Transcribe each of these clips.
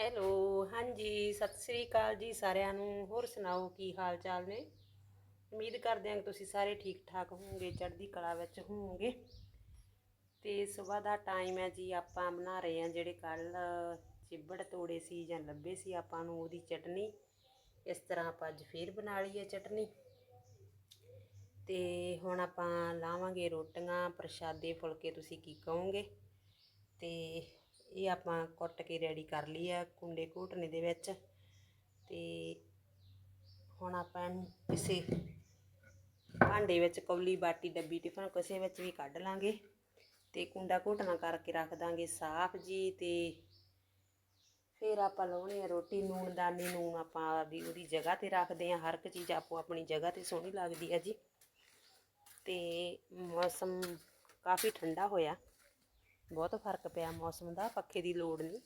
Hello, ਹਾਂਜੀ, ਸਤਿ ਸ੍ਰੀ ਅਕਾਲ ਜੀ ਸਾਰਿਆਂ ਨੂੰ। ਹੋਰ ਸੁਣਾਓ, ਕੀ ਹਾਲ ਚਾਲ ਨੇ? ਉਮੀਦ ਕਰਦੇ ਹਾਂ ਕਿ ਤੁਸੀਂ ਸਾਰੇ ਠੀਕ ਠਾਕ ਹੋਵੋਗੇ, ਚੜ੍ਹਦੀ ਕਲਾ ਵਿੱਚ ਹੋਵੋਗੇ। ਤੇ ਸਵੇਰ ਦਾ ਟਾਈਮ ਹੈ ਜੀ, ਆਪਾਂ ਬਣਾ ਰਹੇ ਹਾਂ ਜਿਹੜੇ ਕੱਲ ਚਿੱਬੜ ਤੋੜੇ ਸੀ ਜਾਂ ਲੱਭੇ ਸੀ ਆਪਾਂ ਨੂੰ ਉਹਦੀ ਚਟਨੀ। ਇਸ ਤਰ੍ਹਾਂ ਆਪਾਂ ਅੱਜ ਫੇਰ ਬਣਾ ਲਈ ਹੈ ਚਟਨੀ। ਤੇ ਹੁਣ ਆਪਾਂ ਲਾਵਾਂਗੇ ਰੋਟੀਆਂ, ਪ੍ਰਸ਼ਾਦੇ, ਫੁਲਕੇ, ਤੁਸੀਂ ਕੀ ਕਹੋਗੇ? ਤੇ ਇਹ ਆਪਾਂ ਕੁੱਟ ਕੇ ਰੈਡੀ ਕਰ ਲਈ ਆ ਕੁੰਡੇ ਘੋਟਣੇ ਦੇ ਵਿੱਚ ਤੇ ਹੁਣ ਆਪਾਂ ਕਿਸੇ ਭਾਂਡੇ ਵਿੱਚ ਕੌਲੀ ਬਾਟੀ ਡੱਬੀ ਟਿਫਨ ਕਿਸੇ ਵਿੱਚ ਵੀ ਕੱਢ ਲਾਂਗੇ ਤੇ ਕੁੰਡਾ ਘੋਟਣਾ ਕਰਕੇ ਰੱਖ ਦਾਂਗੇ ਸਾਫ਼ ਜੀ ਤੇ ਫਿਰ ਆਪਾਂ ਲਾਉਣੀ ਆ ਰੋਟੀ, ਨੂਣ ਦਾਨੀ ਨੂਣ ਆਪਾਂ ਵੀ ਉਹਦੀ ਜਗ੍ਹਾ ਤੇ ਰੱਖਦੇ ਆ, ਹਰ ਇੱਕ ਚੀਜ਼ ਆਪੋ ਆਪਣੀ ਜਗ੍ਹਾ ਤੇ ਸੋਹਣੀ ਲੱਗਦੀ ਆ ਜੀ ਤੇ ਮੌਸਮ ਕਾਫੀ ਠੰਡਾ ਹੋਇਆ। ਬਹੁਤ ਫ਼ਰਕ ਪਿਆ ਮੌਸਮ ਦਾ, ਪੱਖੇ ਦੀ ਲੋੜ ਨਹੀਂ।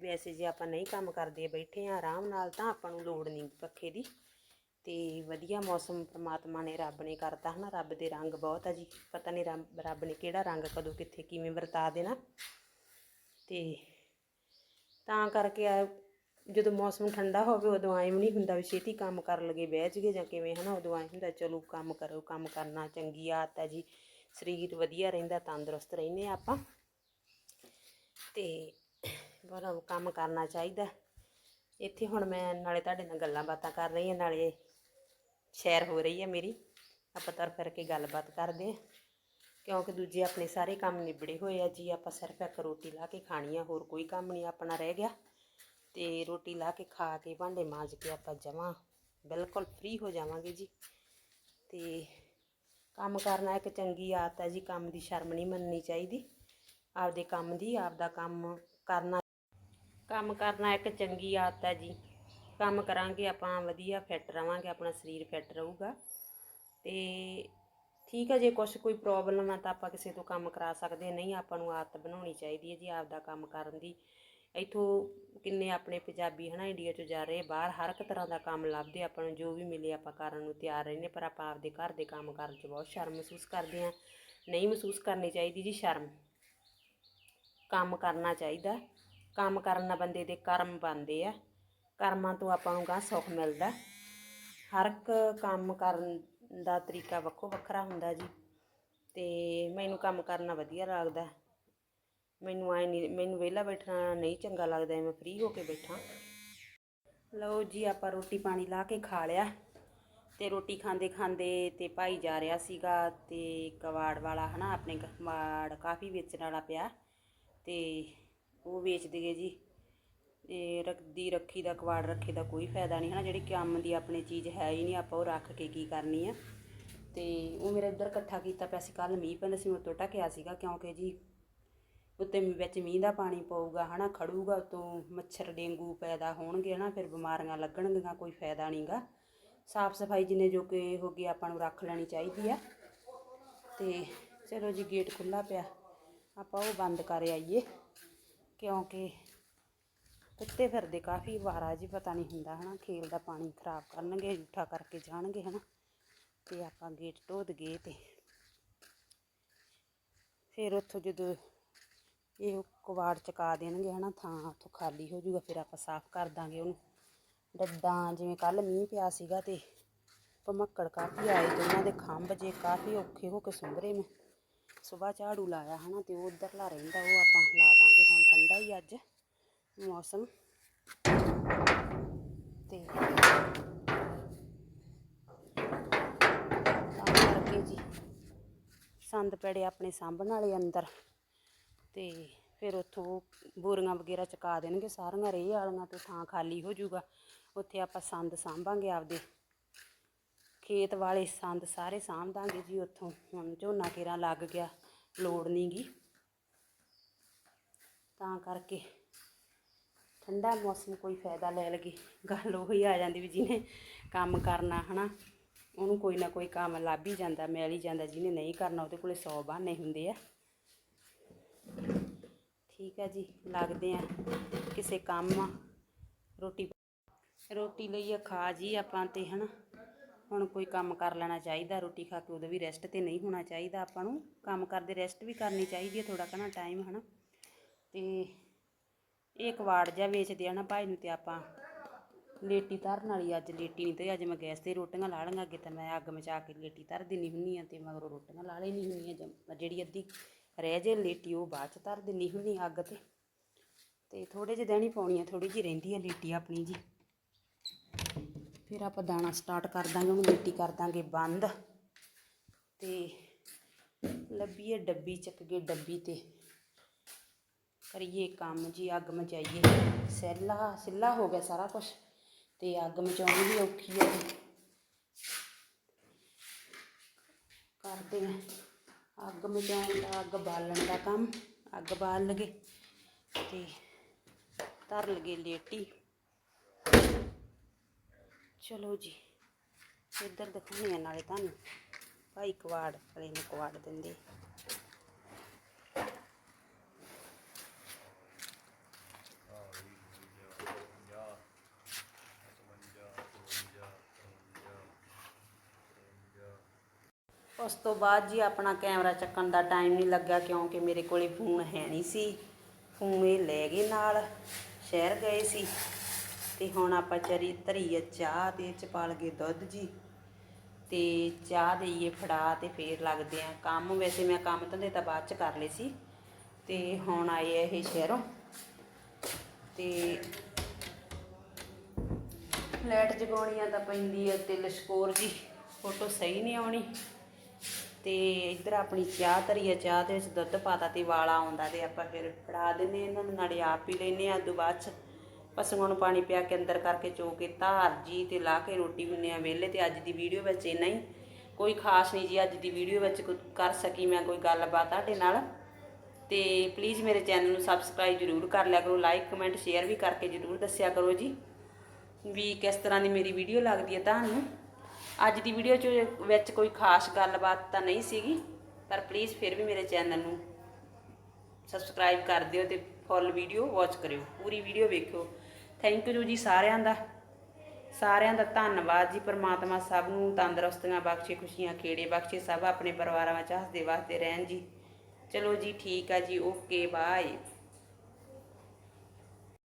ਵੈਸੇ ਜੇ ਆਪਾਂ ਨਹੀਂ ਕੰਮ ਕਰਦੇ, ਬੈਠੇ ਆ ਆਰਾਮ ਨਾਲ ਤਾਂ ਆਪਾਂ ਨੂੰ ਲੋੜ ਨਹੀਂ ਪੱਖੇ ਦੀ। ਤੇ ਵਧੀਆ ਮੌਸਮ ਪ੍ਰਮਾਤਮਾ ਨੇ ਰੱਬ ਨੇ ਕਰਤਾ ਹਨਾ, ਰੱਬ ਦੇ ਰੰਗ ਬਹੁਤ ਆ ਜੀ। ਪਤਾ ਨਹੀਂ ਰੱਬ ਰੱਬ ਨੇ ਕਿਹੜਾ ਰੰਗ ਕਦੋਂ ਕਿੱਥੇ ਕਿਵੇਂ ਵਰਤਾ ਦੇਣਾ। ਤੇ ਤਾਂ ਕਰਕੇ ਆ, ਜਦੋਂ ਮੌਸਮ ਠੰਡਾ ਹੋਵੇ ਉਦੋਂ ਆਏ ਵੀ ਨਹੀਂ ਹੁੰਦਾ ਵੀ ਛੇਤੀ ਕੰਮ ਕਰਨ ਲੱਗੇ ਬਹਿ ਜਗੇ ਜਾਂ ਕਿਵੇਂ, ਹਨਾ। ਉਦੋਂ ਆਏ ਹੁੰਦਾ, ਚਲੋ ਕੰਮ ਕਰੋ, ਕੰਮ ਕਰਨਾ ਚੰਗੀ ਆਦਤ ਹੈ ਜੀ। ਸਰੀਰ ਵਧੀਆ ਰਹਿੰਦਾ, ਤੰਦਰੁਸਤ ਰਹਿੰਦੇ ਆ ਆਪਾਂ। ਤੇ ਪਰ ਕੰਮ ਕਰਨਾ ਚਾਹੀਦਾ। ਇੱਥੇ ਹੁਣ ਮੈਂ ਨਾਲੇ ਤੁਹਾਡੇ ਨਾਲ ਗੱਲਾਂ ਬਾਤਾਂ ਕਰ ਰਹੀ ਹਾਂ, ਨਾਲੇ ਸ਼ੇਅਰ ਹੋ ਰਹੀ ਹੈ ਮੇਰੀ। ਆਪਾਂ ਤਰ ਫਿਰ ਕੇ ਗੱਲਬਾਤ ਕਰਦੇ ਹਾਂ। ਕਿਉਂਕਿ ਦੂਜੇ ਆਪਣੇ ਸਾਰੇ ਕੰਮ ਨਿਬੜੇ ਹੋਏ ਆ ਜੀ। ਆਪਾਂ ਸਿਰਫ ਇੱਕ ਰੋਟੀ ਲਾ ਕੇ ਖਾਣੀ ਆ, ਹੋਰ ਕੋਈ ਕੰਮ ਨਹੀਂ ਆਪਣਾ ਰਹਿ ਗਿਆ। ਤੇ ਰੋਟੀ ਲਾ ਕੇ ਖਾ ਕੇ ਭਾਂਡੇ ਮਾਂਜ ਕੇ ਆਪਾਂ ਜਮਾਂ ਬਿਲਕੁਲ ਫ੍ਰੀ ਹੋ ਜਾਵਾਂਗੇ ਜੀ। ਤੇ ਕੰਮ ਕਰਨਾ ਇੱਕ ਚੰਗੀ ਆਦਤ ਹੈ ਜੀ, ਕੰਮ ਦੀ ਸ਼ਰਮ ਨਹੀਂ ਮੰਨਣੀ ਚਾਹੀਦੀ। ਆਪਦੇ ਕੰਮ ਦੀ, ਆਪਦਾ ਕੰਮ ਕਰਨਾ। ਕੰਮ ਕਰਨਾ ਇੱਕ ਚੰਗੀ ਆਦਤ ਹੈ ਜੀ। ਕੰਮ ਕਰਾਂਗੇ ਆਪਾਂ, ਵਧੀਆ ਫਿੱਟ ਰਵਾਂਗੇ, ਆਪਣਾ ਸਰੀਰ ਫਿੱਟ ਰਹੂਗਾ। ਤੇ ਠੀਕ ਹੈ ਜੇ ਕੁਛ ਕੋਈ ਪ੍ਰੋਬਲਮ ਹੈ ਤਾਂ ਆਪਾਂ ਕਿਸੇ ਤੋਂ ਕੰਮ ਕਰਾ ਸਕਦੇ ਨਹੀਂ, ਆਪਾਂ ਨੂੰ ਆਦਤ ਬਣਾਉਣੀ ਚਾਹੀਦੀ ਹੈ ਜੀ ਆਪਦਾ ਕੰਮ ਕਰਨ ਦੀ। ਇੱਥੋਂ ਕਿੰਨੇ ਆਪਣੇ ਪੰਜਾਬੀ ਹਨਾ ਇੰਡੀਆ 'ਚੋਂ ਜਾ ਰਹੇ, ਬਾਹਰ ਹਰ ਇੱਕ ਤਰ੍ਹਾਂ ਦਾ ਕੰਮ ਲੱਭਦੇ ਆਪਾਂ ਨੂੰ, ਜੋ ਵੀ ਮਿਲੇ ਆਪਾਂ ਕਰਨ ਨੂੰ ਤਿਆਰ ਰਹਿੰਦੇ ਪਰ ਆਪਾਂ ਆਪਦੇ ਘਰ ਦੇ ਕੰਮ ਕਰਨ 'ਚ ਬਹੁਤ ਸ਼ਰਮ ਮਹਿਸੂਸ ਕਰਦੇ ਹਾਂ ਨਹੀਂ ਮਹਿਸੂਸ ਕਰਨੀ ਚਾਹੀਦੀ ਜੀ ਸ਼ਰਮ। ਕੰਮ ਕਰਨਾ ਚਾਹੀਦਾ। ਕੰਮ ਕਰਨ ਨਾਲ ਬੰਦੇ ਦੇ ਕਰਮ ਬਣਦੇ ਆ। ਕਰਮਾਂ ਤੋਂ ਆਪਾਂ ਨੂੰ ਗਾਂ ਸੁੱਖ ਮਿਲਦਾ। ਹਰ ਇੱਕ ਕੰਮ ਕਰਨ ਦਾ ਤਰੀਕਾ ਵੱਖੋ ਵੱਖਰਾ ਹੁੰਦਾ ਜੀ। ਤੇ ਮੈਨੂੰ ਕੰਮ ਕਰਨਾ ਵਧੀਆ ਲੱਗਦਾ। ਮੈਨੂੰ ਐ ਨਹੀਂ, ਮੈਨੂੰ ਵਿਹਲਾ ਬੈਠਣਾ ਨਹੀਂ ਚੰਗਾ ਲੱਗਦਾ, ਮੈਂ ਫ੍ਰੀ ਹੋ ਕੇ ਬੈਠਾਂ। ਲਓ ਜੀ, ਆਪਾਂ ਰੋਟੀ ਪਾਣੀ ਲਾ ਕੇ ਖਾ ਲਿਆ। ਤੇ ਰੋਟੀ ਖਾਂਦੇ ਖਾਂਦੇ ਤੇ ਭਾਈ ਜਾ ਰਿਹਾ ਸੀਗਾ ਤੇ ਕਵਾੜ ਵਾਲਾ ਹਨਾ, ਆਪਣੇ ਕਵਾੜ ਕਾਫੀ ਵੇਚਣ ਵਾਲਾ ਪਿਆ। ਤੇ ਉਹ ਵੇਚਦੇ ਗਏ ਜੀ। ਤੇ ਰੱਖਦੀ ਰੱਖੀ ਦਾ ਕਵਾੜ ਰੱਖੇ ਦਾ ਕੋਈ ਫਾਇਦਾ ਨਹੀਂ ਹਨਾ, ਜਿਹੜੀ ਕੰਮ ਦੀ ਆਪਣੀ ਚੀਜ਼ ਹੈ ਹੀ ਨਹੀਂ, ਆਪਾਂ ਉਹ ਰੱਖ ਕੇ ਕੀ ਕਰਨੀ ਆ। ਤੇ ਉਹ ਮੇਰਾ ਇੱਧਰ ਇਕੱਠਾ ਕੀਤਾ ਪਿਆ ਸੀ ਕੱਲ ਮੀਂਹ ਪੈਂਦਾ ਸੀ, ਮੈਂ ਤੋਂ ਢਕਿਆ ਸੀਗਾ, ਕਿਉਂਕਿ ਜੀ ਉੱਤੇ ਵਿੱਚ ਮੀਂਹ ਦਾ ਪਾਣੀ ਪਊਗਾ, ਹਨਾ, ਖੜੂਗਾ, ਉਤੋਂ ਮੱਛਰ, ਡੇਂਗੂ ਪੈਦਾ ਹੋਣਗੇ, ਹਨਾ, ਫਿਰ ਬਿਮਾਰੀਆਂ ਲੱਗਣਗੀਆਂ, ਕੋਈ ਫਾਇਦਾ ਨਹੀਂਗਾ। ਸਾਫ਼ ਸਫ਼ਾਈ ਜਿੰਨੇ ਜੋ ਕਿ ਹੋ ਗਈ ਆਪਾਂ ਨੂੰ ਰੱਖ ਲੈਣੀ ਚਾਹੀਦੀ ਆ। ਤੇ ਚਲੋ ਜੀ, ਗੇਟ ਖੁੱਲਾ ਪਿਆ। ਆਪਾਂ ਉਹ ਬੰਦ ਕਰ ਆਈਏ, ਕਿਉਂਕਿ ਕੁੱਤੇ ਫਿਰਦੇ ਕਾਫੀ ਵਾਰਾ ਜੀ, ਪਤਾ ਨਹੀਂ ਹੁੰਦਾ, ਹਨਾ, ਖੇਲ ਦਾ ਪਾਣੀ ਖਰਾਬ ਕਰਨਗੇ ਜੂਠਾ ਕਰਕੇ ਜਾਣਗੇ, ਹਨਾ। ਤੇ ਆਪਾਂ ਗੇਟ ਢੋਹ ਦਈਏ ਤੇ ਫਿਰ ਉੱਥੋਂ ਜਦੋਂ ਇਹ ਕਵਾੜ ਚਕਾ ਦੇਣਗੇ, ਹਨਾ, ਥਾਂ ਉੱਥੋਂ ਖਾਲੀ ਹੋ ਜਾਊਗਾ, ਫਿਰ ਆਪਾਂ ਸਾਫ਼ ਕਰ ਦਾਂਗੇ ਉਹਨੂੰ। ਡੱਡਾਂ, ਜਿਵੇਂ ਕੱਲ ਮੀਂਹ ਪਿਆ ਸੀਗਾ ਤੇ ਭਮੱਕੜ ਕਾਫੀ ਆਏ ਤੇ ਉਹਨਾਂ ਦੇ ਖੰਭ ਜੇ ਕਾਫੀ ਔਖੇ ਹੋ ਕੇ ਸੁੰਭਰੇ ਮੈਂ। ਸਵੇਰ ਝਾੜੂ ਲਾਇਆ, ਹਨਾ, ਤੇ ਉਹ ਉੱਧਰਲਾ ਰਹਿੰਦਾ, ਉਹ ਆਪਾਂ ਲਾ ਦਾਂਗੇ। ਹੁਣ ਠੰਡਾ ਹੀ ਅੱਜ ਮੌਸਮ। ਤੇ ਕਰਕੇ ਜੀ, ਸੰਦ ਪੜੇ ਆਪਣੇ ਸਾਂਭਣ ਵਾਲੇ ਅੰਦਰ। ਤੇ ਫਿਰ ਉੱਥੋਂ ਬੋਰੀਆਂ ਵਗੈਰਾ ਚੁਕਾ ਦੇਣਗੇ ਸਾਰੀਆਂ, ਰੇਹ ਵਾਲੀਆਂ ਤੇ ਥਾਂ ਖਾਲੀ ਹੋ ਜਾਊਗਾ। ਉੱਥੇ ਆਪਾਂ ਸੰਦ ਸਾਂਭਾਂਗੇ ਆਪਦੇ। ਖੇਤ ਵਾਲੇ ਸੰਦ ਸਾਰੇ ਸਾਂਭ ਦਾਂਗੇ ਜੀ ਉੱਥੋਂ। ਹੁਣ ਝੋਨਾ ਕੇਰਾ ਲੱਗ ਗਿਆ, ਲੋੜ ਨਹੀਂਗੀ। ਤਾਂ ਕਰਕੇ ਠੰਡਾ ਮੌਸਮ ਕੋਈ ਫਾਇਦਾ ਲੈ ਲਗੇ ਗੱਲ ਉਹੀ ਆ ਜਾਂਦੀ ਵੀ ਜਿਹਨੇ ਕੰਮ ਕਰਨਾ ਹਨਾ, ਉਹਨੂੰ ਕੋਈ ਨਾ ਕੋਈ ਕੰਮ ਲੱਭ ਹੀ ਜਾਂਦਾ, ਮਿਲ ਹੀ ਜਾਂਦਾ। ਜਿਹਨੇ ਨਹੀਂ ਕਰਨਾ ਉਹਦੇ ਕੋਲੇ 100 ਬਹਾਨੇ ਹੁੰਦੇ ਆ। ਠੀਕ ਹੈ ਜੀ, ਲੱਗਦੇ ਆ ਕਿਸੇ ਕੰਮ ਰੋਟੀ ਰੋਟੀ ਲਈ ਆ ਖਾ ਜੀ ਆਪਾਂ ਤੇ ਹਨਾ। ਹੁਣ ਕੋਈ ਕੰਮ ਕਰ ਲੈਣਾ ਚਾਹੀਦਾ, ਰੋਟੀ ਖਾ ਕੇ ਉਦੋਂ ਵੀ ਰੈਸਟ ਤੇ ਨਹੀਂ ਹੋਣਾ ਚਾਹੀਦਾ। ਆਪਾਂ ਨੂੰ ਕੰਮ ਕਰਦੇ ਰੈਸਟ ਵੀ ਕਰਨੀ ਚਾਹੀਦੀ ਹੈ ਥੋੜਾ ਕਨਾ ਟਾਈਮ ਹਨਾ। ਤੇ ਇਹ ਕਵਾੜ ਜਿਹਾ ਵੇਚਦੇ ਆ ਨਾ ਭਾਈ ਨੂੰ ਤੇ ਆਪਾਂ ਲੇਟੀ ਧਰਨ ਵਾਲੀ, ਅੱਜ ਲੇਟੀ ਨਹੀਂ ਤੇ ਅੱਜ ਮੈਂ ਗੈਸ ਤੇ ਰੋਟੀਆਂ ਲਾ ਲਈਆਂ ਅੱਗੇ ਤਾਂ ਮੈਂ ਅੱਗ ਮਚਾ ਕੇ ਲੇਟੀ ਧਰ ਦਿੰਦੀ ਹੁੰਨੀ ਆ ਤੇ ਮਗਰੋਂ ਰੋਟੀਆਂ ਲਾ ਲੈਣੀ ਹੁੰਨੀ ਆ ਜਮ- ਜਿਹੜੀ ਅੱਧੀ ਰਹਿ ਜੇ ਲੇਟੀ, ਉਹ ਬਾਅਦ ਚ ਧਰ ਦਿੰਦੀ ਹੁੰਦੀ ਅੱਗ ਤੇ। ਤੇ ਥੋੜੇ ਜਿਹੇ ਦੇਣੀ ਪਾਉਣੀ ਆ ਥੋੜੀ ਜਿਹੀ ਰਹਿੰਦੀ ਆ ਲੇਟੀ ਆਪਣੀ ਜੀ। ਫਿਰ ਆਪਾਂ ਦਾਣਾ ਸਟਾਰਟ ਕਰ ਦਾਂਗੇ ਉਹਨੂੰ ਲੇਟੀ ਕਰ ਦਾਂਗੇ ਬੰਦ। ਤੇ ਲੱਭੀਏ ਡੱਬੀ ਚੱਕ ਕੇ ਡੱਬੀ ਤੇ। ਕਰੀਏ ਕੰਮ ਜੀ, ਅੱਗ ਮਚਾਈਏ। ਸੈਲਾ, ਸਿੱਲਾ ਹੋ ਗਿਆ ਸਾਰਾ ਕੁਝ ਤੇ ਅੱਗ ਮਚਾਉਣੀ ਵੀ ਔਖੀ ਹੈ ਕਰਦੇ ਆ। ਅੱਗ ਮਚਾਉਣ ਦਾ, ਅੱਗ ਬਾਲਣ ਦਾ ਕੰਮ। ਅੱਗ ਬਾਲ ਲਗੇ ਤੇ ਧਰ ਲਗੇ ਲੇਟੀ। ਚਲੋ ਜੀ, ਇੱਧਰ ਦਿਖਾਉਂਦੇ ਆ ਨਾਲੇ ਤੁਹਾਨੂੰ। ਭਾਈ ਕਵਾੜ ਵਾਲੇ ਨੂੰ ਕਵਾੜ ਦਿੰਦੇ। ਉਸ ਤੋਂ ਬਾਅਦ ਜੀ ਆਪਣਾ ਕੈਮਰਾ ਚੱਕਣ ਦਾ ਟਾਈਮ ਨਹੀਂ ਲੱਗਾ ਕਿਉਂਕਿ ਮੇਰੇ ਕੋਲੇ ਫੋਨ ਹੈ ਨਹੀਂ ਸੀ। ਫੋਨ ਇਹ ਲੈ ਗਏ ਨਾਲ, ਸ਼ਹਿਰ ਗਏ ਸੀ ਤੇ ਹੁਣ ਆਪਾਂ ਚਰੀ ਧਰੀ ਆ ਚਾਹ ਤੇ ਚ ਪਾ ਲਗੇ ਦੁੱਧ ਜੀ ਤੇ ਚਾਹ ਦੇਈਏ ਫੜਾ ਤੇ ਫੇਰ ਲੱਗਦੇ ਆ ਕੰਮ। ਵੈਸੇ ਮੈਂ ਕੰਮ ਧੰਦੇ ਤਾਂ ਬਾਅਦ ਚ ਕਰ ਲਏ ਸੀ ਤੇ ਹੁਣ ਆਏ ਇਹ ਸ਼ਹਿਰੋਂ ਤੇ ਲਾਈਟ ਜਗਾਉਣੀ ਆ ਤਾਂ ਪੈਂਦੀ ਆ ਤੇ ਲਸ਼ਕੋਰ ਜੀ ਫੋਟੋ ਸਹੀ ਨਹੀਂ ਆਉਣੀ। ਤੇ ਇੱਧਰ ਆਪਣੀ ਚਾਹ ਧਰੀ ਆ, ਚਾਹ ਦੇ ਵਿੱਚ ਦੁੱਧ ਪਾਤਾ ਤੇ ਵਾਲਾ ਆਉਂਦਾ ਤੇ ਆਪਾਂ ਫਿਰ ਫੜਾ ਦਿੰਨੇ ਇਹਨਾਂ ਨੂੰ, ਨਾਲੇ ਆਪ ਪੀ ਲੈਨੇ ਆ ਤੋਂ ਬਾਅਦ ਚ ਪਸ਼ੂਆਂ ਨੂੰ ਪਾਣੀ ਪਿਆ ਕੇ ਅੰਦਰ ਕਰਕੇ ਚੋ ਕੇ ਧਾਰ, ਜੀ ਤੇ ਲਾ ਕੇ ਰੋਟੀ ਹੁੰਨੇ ਆ ਵਿਹਲੇ ਤੇ ਅੱਜ ਦੀ ਵੀਡੀਓ ਵਿੱਚ ਇੰਨਾ ਹੀ। ਕੋਈ ਖਾਸ ਨਹੀਂ ਜੀ, ਅੱਜ ਦੀ ਵੀਡੀਓ ਵਿੱਚ ਕੁ- ਕਰ ਸਕੀ ਮੈਂ ਕੋਈ ਗੱਲਬਾਤ ਤੁਹਾਡੇ ਨਾਲ। ਤੇ ਪਲੀਜ਼ ਮੇਰੇ ਚੈਨਲ ਨੂੰ ਸਬਸਕ੍ਰਾਈਬ ਜ਼ਰੂਰ ਕਰ ਲਿਆ ਕਰੋ ਲਾਈਕ ਕਮੈਂਟ ਸ਼ੇਅਰ ਵੀ ਕਰਕੇ ਜ਼ਰੂਰ ਦੱਸਿਆ ਕਰੋ ਜੀ। ਵੀ ਕਿਸ ਤਰ੍ਹਾਂ ਦੀ ਮੇਰੀ ਵੀਡੀਓ ਲੱਗਦੀ ਹੈ ਤੁਹਾਨੂੰ। ਅੱਜ ਦੀ ਵੀਡੀਓ 'ਚ ਵਿੱਚ ਕੋਈ ਖਾਸ ਗੱਲਬਾਤ ਤਾਂ ਨਹੀਂ ਸੀਗੀ, ਪਰ ਪਲੀਜ਼ ਫਿਰ ਵੀ ਮੇਰੇ ਚੈਨਲ ਨੂੰ ਸਬਸਕ੍ਰਾਈਬ ਕਰ ਦਿਓ ਤੇ ਫੁੱਲ ਵੀਡੀਓ ਵਾਚ ਕਰਿਓ, ਪੂਰੀ ਵੀਡੀਓ ਵੇਖਿਓ। ਥੈਂਕ ਯੂ ਜੀ ਸਾਰਿਆਂ ਦਾ। ਸਾਰਿਆਂ ਦਾ ਧੰਨਵਾਦ ਜੀ, ਪਰਮਾਤਮਾ ਸਭ ਨੂੰ ਤੰਦਰੁਸਤੀਆਂ ਬਖਸ਼ੇ, ਖੁਸ਼ੀਆਂ ਖੇੜੇ ਬਖਸ਼ੇ, ਸਭ ਆਪਣੇ ਪਰਿਵਾਰਾਂ ਵਿੱਚ ਹੱਸਦੇ ਵਸਦੇ ਰਹਿਣ ਜੀ। ਚਲੋ ਜੀ ਠੀਕ ਆ ਜੀ ਓਕੇ ਬਾਏ